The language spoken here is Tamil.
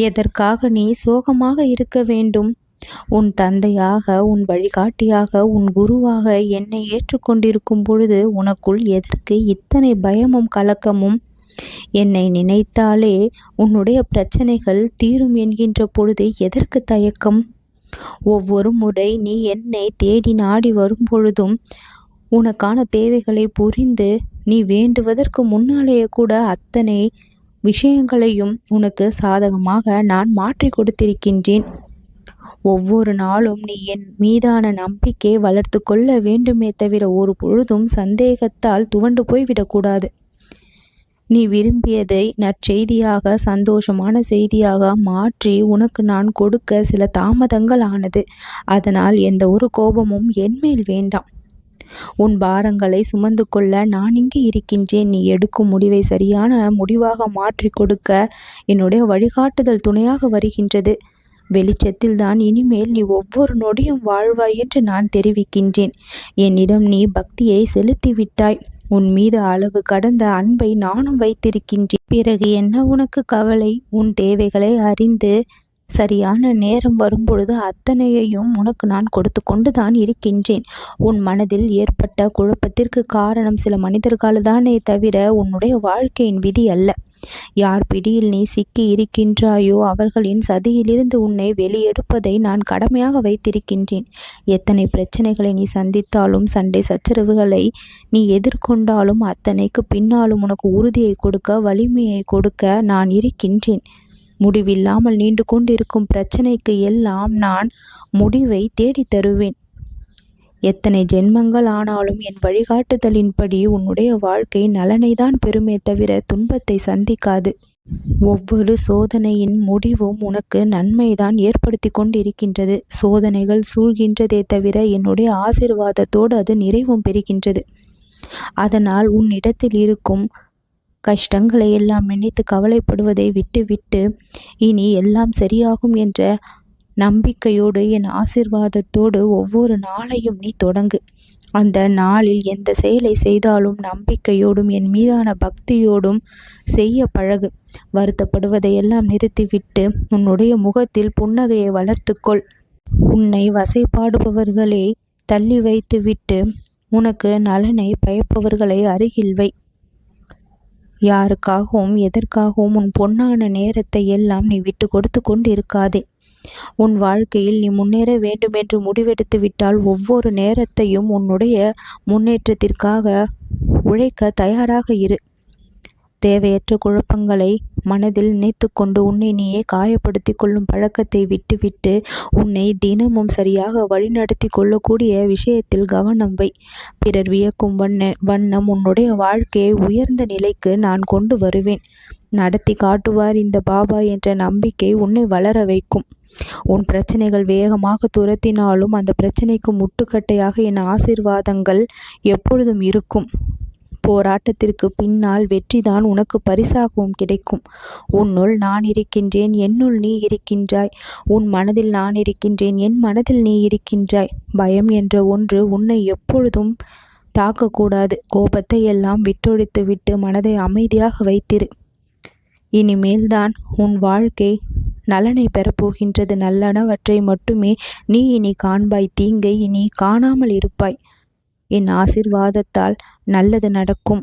எதற்காக நீ சோகமாக இருக்க வேண்டும்? உன் தந்தையாக உன் வழிகாட்டியாக உன் குருவாக என்னை ஏற்றுக்கொண்டிருக்கும் பொழுது உனக்குள் எதற்கு இத்தனை பயமும் கலக்கமும்? என்னை நினைத்தாலே உன்னுடைய பிரச்சனைகள் தீரும் என்கின்ற பொழுது எதற்கு தயக்கம்? ஒவ்வொரு முறை நீ என்னை தேடி நாடி வரும் பொழுதும் உனக்கான தேவைகளை புரிந்து நீ வேண்டுவதற்கு முன்னாலேயே கூட அத்தனை விஷயங்களையும் உனக்கு சாதகமாக நான் மாற்றி கொடுத்திருக்கின்றேன். ஒவ்வொரு நாளும் நீ என் மீதான நம்பிக்கை வளர்த்து கொள்ள வேண்டுமே தவிர ஒரு பொழுதும் சந்தேகத்தால் துவண்டு போய்விடக்கூடாது. நீ விரும்பியதை நற்செய்தியாக சந்தோஷமான செய்தியாக மாற்றி உனக்கு நான் கொடுக்க சில தாமதங்கள் ஆனது அதனால் எந்த ஒரு கோபமும் என்மேல் வேண்டாம். உன் பாரங்களை சுமந்து கொள்ள நான் இங்கே இருக்கின்றேன். நீ எடுக்கும் முடிவை சரியான முடிவாக மாற்றி கொடுக்க என்னுடைய வழிகாட்டுதல் துணையாக வருகின்றது. வெளிச்சத்தில் தான் இனிமேல் நீ ஒவ்வொரு நொடியும் வாழ்வாய் என்று நான் தெரிவிக்கின்றேன். என்னிடம் நீ பக்தியை செலுத்திவிட்டாய். உன் மீது அளவு கடந்த அன்பை நானும் வைத்திருக்கின்றேன். பிறகு என்ன உனக்கு கவலை? உன் தேவைகளை அறிந்து சரியான நேரம் வரும்பொழுது அத்தனையையும் உனக்கு நான் கொடுத்து கொண்டுதான் இருக்கின்றேன். உன் மனதில் ஏற்பட்ட குழப்பத்திற்கு காரணம் சில மனிதர்கள் தானே தவிர உன்னுடைய வாழ்க்கையின் விதி அல்ல. யார் பிடியில் நீ சிக்கி இருக்கின்றாயோ அவர்களின் சதியிலிருந்து உன்னை வெளியெடுப்பதை நான் கடமையாக வைத்திருக்கின்றேன். எத்தனை பிரச்சனைகளை நீ சந்தித்தாலும் சண்டை சச்சரவுகளை நீ எதிர்கொண்டாலும் அத்தனைக்கு பின்னாலும் உனக்கு உறுதியை கொடுக்க வலிமையை கொடுக்க நான் இருக்கின்றேன். முடிவில்லாமல் நீண்டு கொண்டிருக்கும் பிரச்சனைக்கு எல்லாம் நான் முடிவை தேடித் தருவேன். எத்தனை ஜென்மங்கள் ஆனாலும் என் வழிகாட்டுதலின்படி உன்னுடைய வாழ்க்கை நலனை தான் பெருமே தவிர துன்பத்தை சந்திக்காது. ஒவ்வொரு சோதனையின் முடிவும் உனக்கு நன்மைதான் ஏற்படுத்தி கொண்டிருக்கின்றது. சோதனைகள் சூழ்கின்றதே தவிர என்னுடைய ஆசிர்வாதத்தோடு அது நிறைவும் பெறுகின்றது. அதனால் உன்னிடத்தில் இருக்கும் கஷ்டங்களை எல்லாம் நினைத்து கவலைப்படுவதை விட்டுவிட்டு இனி எல்லாம் சரியாகும் என்ற நம்பிக்கையோடு என் ஆசிர்வாதத்தோடு ஒவ்வொரு நாளையும் நீ தொடங்கு. அந்த நாளில் எந்த செயலை செய்தாலும் நம்பிக்கையோடும் என் மீதான பக்தியோடும் செய்ய பழகு. வருத்தப்படுவதையெல்லாம் நிறுத்திவிட்டு உன்னுடைய முகத்தில் புன்னகையை வளர்த்துக்கொள் உன்னை வசைப்பாடுபவர்களை தள்ளி வைத்துவிட்டு உனக்கு நலனை பயப்பவர்களை அருகில் வை. யாருக்காகவும் எதற்காகவும் உன் பொன்னான நேரத்தை எல்லாம் நீ விட்டு கொடுத்து கொண்டு இருக்காதே உன் வாழ்க்கையில் நீ முன்னேற வேண்டுமென்று முடிவெடுத்து விட்டால் ஒவ்வொரு நேரத்தையும் உன்னுடைய முன்னேற்றத்திற்காக உழைக்க தயாராக இரு. தேவையற்ற குழப்பங்களை மனதில் நினைத்து கொண்டு உன்னை நீயே காயப்படுத்தி கொள்ளும் பழக்கத்தை விட்டுவிட்டு உன்னை தினமும் சரியாக வழிநடத்தி கொள்ளக்கூடிய விஷயத்தில் கவனம் வை. பிறர் வியக்கும் வண்ண வண்ணம் உன்னுடைய வாழ்க்கையை உயர்ந்த நிலைக்கு நான் கொண்டு வருவேன். நடத்தி காட்டுவார் இந்த பாபா என்ற நம்பிக்கை உன்னை வளர வைக்கும். உன் பிரச்சனைகள் வேகமாக துரத்தினாலும் அந்த பிரச்சனைக்கு முட்டுக்கட்டையாக என் ஆசிர்வாதங்கள் எப்பொழுதும் இருக்கும். போராட்டத்திற்கு பின்னால் வெற்றிதான் உனக்கு பரிசாகவும் கிடைக்கும். உன்னுள் நான் இருக்கின்றேன் என்னுள் நீ இருக்கின்றாய். உன் மனதில் நான் இருக்கின்றேன் என் மனதில் நீ இருக்கின்றாய். பயம் என்ற ஒன்று உன்னை எப்பொழுதும் தாக்கக்கூடாது. கோபத்தை எல்லாம் விட்டொழித்து விட்டு மனதை அமைதியாக வைத்திரு. இனிமேல்தான் உன் வாழ்க்கை நலனை பெறப்போகின்றது நல்லனவற்றை மட்டுமே நீ இனி காண்பாய். தீங்கை இனி காணாமல் இருப்பாய். என் ஆசிர்வாதத்தால் நல்லது நடக்கும்.